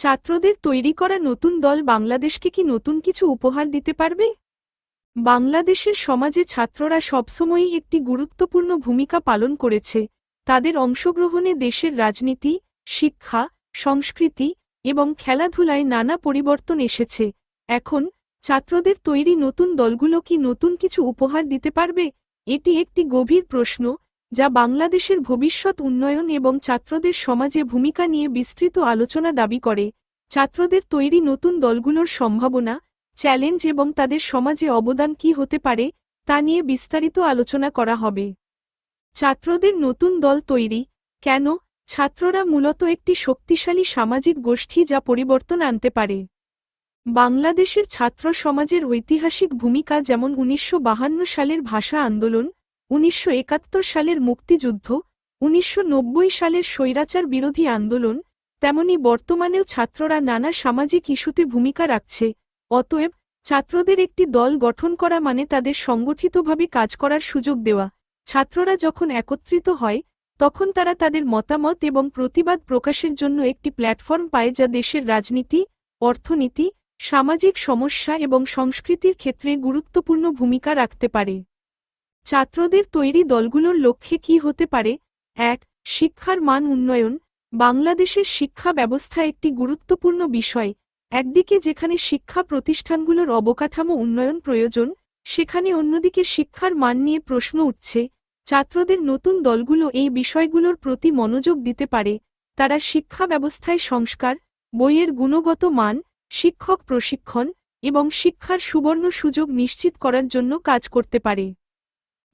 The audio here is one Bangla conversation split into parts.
ছাত্রদের তৈরি করা নতুন দল বাংলাদেশকে কি নতুন কিছু উপহার দিতে পারবে? বাংলাদেশের সমাজে ছাত্ররা সবসময়ই একটি গুরুত্বপূর্ণ ভূমিকা পালন করেছে। তাদের অংশগ্রহণে দেশের রাজনীতি, শিক্ষা, সংস্কৃতি এবং খেলাধুলায় নানা পরিবর্তন এসেছে। এখন, ছাত্রদের তৈরি নতুন দলগুলো কি নতুন কিছু উপহার দিতে পারবে? এটি একটি গভীর প্রশ্ন যা বাংলাদেশের ভবিষ্যৎ উন্নয়ন এবং ছাত্রদের সমাজে ভূমিকা নিয়ে বিস্তৃত আলোচনা দাবি করে। ছাত্রদের তৈরি নতুন দলগুলোর সম্ভাবনা, চ্যালেঞ্জ এবং তাদের সমাজে অবদান কি হতে পারে, তা নিয়ে বিস্তারিত আলোচনা করা হবে। ছাত্রদের নতুন দল তৈরি, কেন? ছাত্ররা মূলত একটি শক্তিশালী সামাজিক গোষ্ঠী যা পরিবর্তন আনতে পারে। বাংলাদেশের ছাত্র সমাজের ঐতিহাসিক ভূমিকা যেমন উনিশশো সালের ভাষা আন্দোলন উনিশশো একাত্তর সালের মুক্তিযুদ্ধ, উনিশশো নব্বই সালের স্বৈরাচার বিরোধী আন্দোলন, তেমনি বর্তমানেও ছাত্ররা নানা সামাজিক ইস্যুতে ভূমিকা রাখছে। অতএব, ছাত্রদের একটি দল গঠন করা মানে তাদের সংগঠিতভাবে কাজ করার সুযোগ দেওয়া। ছাত্ররা যখন একত্রিত হয়, তখন তারা তাদের মতামত এবং প্রতিবাদ প্রকাশের জন্য একটি প্ল্যাটফর্ম পায় যা দেশের রাজনীতি, অর্থনীতি, সামাজিক সমস্যা এবং সংস্কৃতির ক্ষেত্রে গুরুত্বপূর্ণ ভূমিকা রাখতে পারে। ছাত্রদের তৈরি দলগুলোর লক্ষ্যে কি হতে পারে? এক, শিক্ষার মান উন্নয়ন। বাংলাদেশের শিক্ষা ব্যবস্থা একটি গুরুত্বপূর্ণ বিষয়। একদিকে যেখানে শিক্ষা প্রতিষ্ঠানগুলোর অবকাঠামো উন্নয়ন প্রয়োজন, সেখানে অন্যদিকে শিক্ষার মান নিয়ে প্রশ্ন উঠছে। ছাত্রদের নতুন দলগুলো এই বিষয়গুলোর প্রতি মনোযোগ দিতে পারে। তারা শিক্ষা ব্যবস্থায় সংস্কার, বইয়ের গুণগত মান, শিক্ষক প্রশিক্ষণ এবং শিক্ষার সুবর্ণ সুযোগ নিশ্চিত করার জন্য কাজ করতে পারে।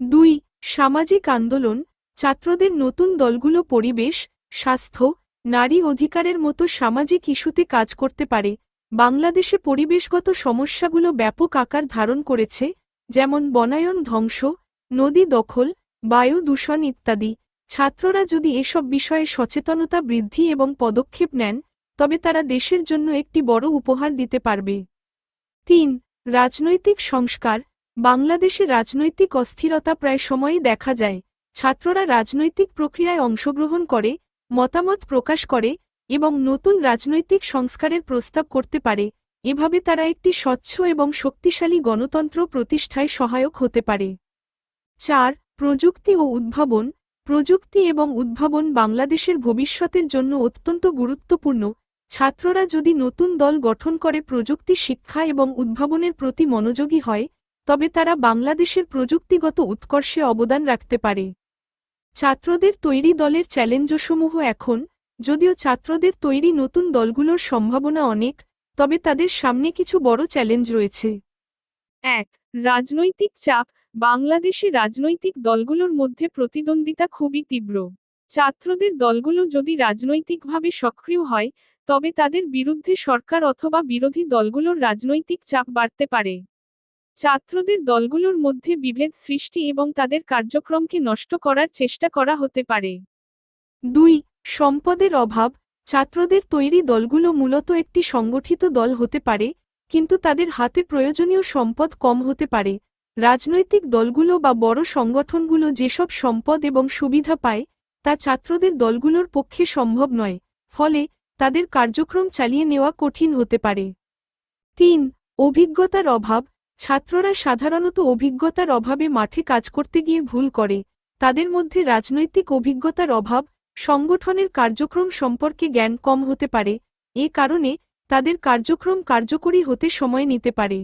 দুই, সামাজিক আন্দোলন, ছাত্রদের নতুন দলগুলো পরিবেশ, স্বাস্থ্য, নারী অধিকারের মতো সামাজিক ইস্যুতে কাজ করতে পারে। বাংলাদেশে পরিবেশগত সমস্যাগুলো ব্যাপক আকার ধারণ করেছে, যেমন বনায়ন ধ্বংস, নদী দখল, বায়ু দূষণ ইত্যাদি। ছাত্ররা যদি এসব বিষয়ে সচেতনতা বৃদ্ধি এবং পদক্ষেপ নেন, তবে তারা দেশের জন্য একটি বড় উপহার দিতে পারবে। তিন, রাজনৈতিক সংস্কার বাংলাদেশে রাজনৈতিক অস্থিরতা প্রায় সময়ই দেখা যায়। ছাত্ররা রাজনৈতিক প্রক্রিয়ায় অংশগ্রহণ করে, মতামত প্রকাশ করে এবং নতুন রাজনৈতিক সংস্কারের প্রস্তাব করতে পারে। এভাবে তারা একটি স্বচ্ছ এবং শক্তিশালী গণতন্ত্র প্রতিষ্ঠায় সহায়ক হতে পারে। চার, প্রযুক্তি ও উদ্ভাবন। প্রযুক্তি এবং উদ্ভাবন বাংলাদেশের ভবিষ্যতের জন্য অত্যন্ত গুরুত্বপূর্ণ। ছাত্ররা যদি নতুন দল গঠন করে প্রযুক্তি শিক্ষা এবং উদ্ভাবনের প্রতি মনোযোগী হয় তবে তারা বাংলাদেশের প্রযুক্তিগত উৎকর্ষে অবদান রাখতে পারে। ছাত্রদের তৈরি দলের চ্যালেঞ্জসমূহ এখন, যদিও ছাত্রদের তৈরি নতুন দলগুলোর সম্ভাবনা অনেক, তবে তাদের সামনে কিছু বড় চ্যালেঞ্জ রয়েছে। এক, রাজনৈতিক চাপ। বাংলাদেশে রাজনৈতিক দলগুলোর মধ্যে প্রতিদ্বন্দ্বিতা খুবই তীব্র। ছাত্রদের দলগুলো যদি রাজনৈতিকভাবে সক্রিয় হয়, তবে তাদের বিরুদ্ধে সরকার অথবা বিরোধী দলগুলোর রাজনৈতিক চাপ বাড়তে পারে। ছাত্রদের দলগুলোর মধ্যে বিভেদ সৃষ্টি এবং তাদের কার্যক্রমকে নষ্ট করার চেষ্টা করা হতে পারে। দুই, সম্পদের অভাব। ছাত্রদের তৈরি দলগুলো মূলত একটি সংগঠিত দল হতে পারে, কিন্তু তাদের হাতে প্রয়োজনীয় সম্পদ কম হতে পারে। রাজনৈতিক দলগুলো বা বড় সংগঠনগুলো যেসব সম্পদ এবং সুবিধা পায়, তা ছাত্রদের দলগুলোর পক্ষে সম্ভব নয়, ফলে তাদের কার্যক্রম চালিয়ে নেওয়া কঠিন হতে পারে। তিন, অভিজ্ঞতার অভাব। ছাত্ররা সাধারণত অভিজ্ঞতার অভাবে মাঠে কাজ করতে গিয়ে ভুল করে। তাদের মধ্যে রাজনৈতিক অভিজ্ঞতার অভাব, সংগঠনের কার্যক্রম সম্পর্কে জ্ঞান কম হতে পারে, এ কারণে তাদের কার্যক্রম কার্যকরী হতে সময় নিতে পারে।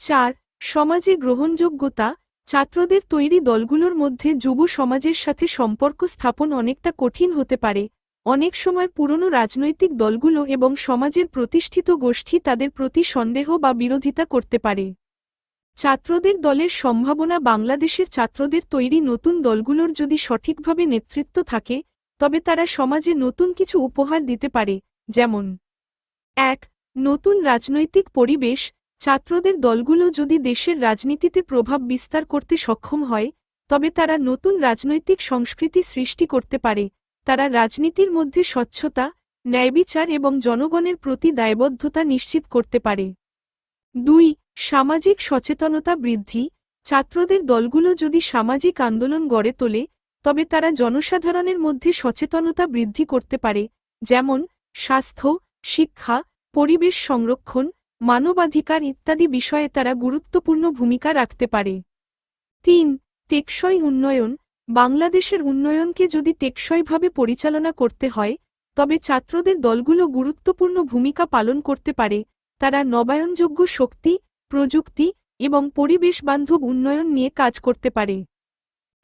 চার, সমাজে গ্রহণযোগ্যতা, ছাত্রদের তৈরি দলগুলোর মধ্যে যুব সমাজের সাথে সম্পর্ক স্থাপন অনেকটা কঠিন হতে পারে অনেক সময় পুরনো রাজনৈতিক দলগুলো এবং সমাজের প্রতিষ্ঠিত গোষ্ঠী তাদের প্রতি সন্দেহ বা বিরোধিতা করতে পারে। ছাত্রদের দলের সম্ভাবনা বাংলাদেশের ছাত্রদের তৈরি নতুন দলগুলোর যদি সঠিকভাবে নেতৃত্ব থাকে, তবে তারা সমাজে নতুন কিছু উপহার দিতে পারে, যেমন এক, নতুন রাজনৈতিক পরিবেশ, ছাত্রদের দলগুলো যদি দেশের রাজনীতিতে প্রভাব বিস্তার করতে সক্ষম হয়, তবে তারা নতুন রাজনৈতিক সংস্কৃতি সৃষ্টি করতে পারে। তারা রাজনীতির মধ্যে স্বচ্ছতা, ন্যায়বিচার এবং জনগণের প্রতি দায়বদ্ধতা নিশ্চিত করতে পারে। দুই, সামাজিক সচেতনতা বৃদ্ধি। ছাত্রদের দলগুলো যদি সামাজিক আন্দোলন গড়ে তোলে, তবে তারা জনসাধারণের মধ্যে সচেতনতা বৃদ্ধি করতে পারে, যেমন স্বাস্থ্য, শিক্ষা, পরিবেশ সংরক্ষণ, মানবাধিকার ইত্যাদি বিষয়ে তারা গুরুত্বপূর্ণ ভূমিকা রাখতে পারে। তিন, টেকসই উন্নয়ন। বাংলাদেশের উন্নয়নকে যদি টেকসইভাবে পরিচালনা করতে হয়, তবে ছাত্রদের দলগুলো গুরুত্বপূর্ণ ভূমিকা পালন করতে পারে। তারা নবায়নযোগ্য শক্তি, প্রযুক্তি এবং পরিবেশ বান্ধব উন্নয়ন নিয়ে কাজ করতে পারে।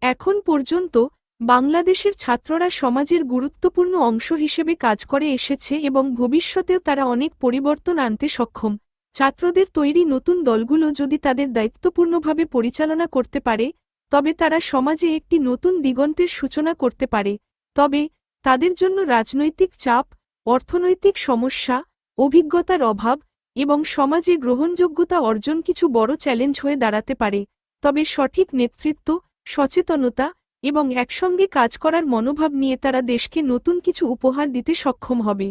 এখন পর্যন্ত বাংলাদেশের ছাত্ররা সমাজের গুরুত্বপূর্ণ অংশ হিসেবে কাজ করে এসেছে এবং ভবিষ্যতেও তারা অনেক পরিবর্তন আনতে সক্ষম। ছাত্রদের তৈরি নতুন দলগুলো যদি তাদের দায়িত্বপূর্ণভাবে পরিচালনা করতে পারে তবে তারা সমাজে একটি নতুন দিগন্তের সূচনা করতে পারে, তবে তাদের জন্য রাজনৈতিক চাপ, অর্থনৈতিক সমস্যা, অভিজ্ঞতার অভাব এবং সমাজে গ্রহণযোগ্যতা অর্জন কিছু বড় চ্যালেঞ্জ হয়ে দাঁড়াতে পারে, তবে সঠিক নেতৃত্ব, সচেতনতা এবং একসঙ্গে কাজ করার মনোভাব নিয়ে তারা দেশকে নতুন কিছু উপহার দিতে সক্ষম হবে।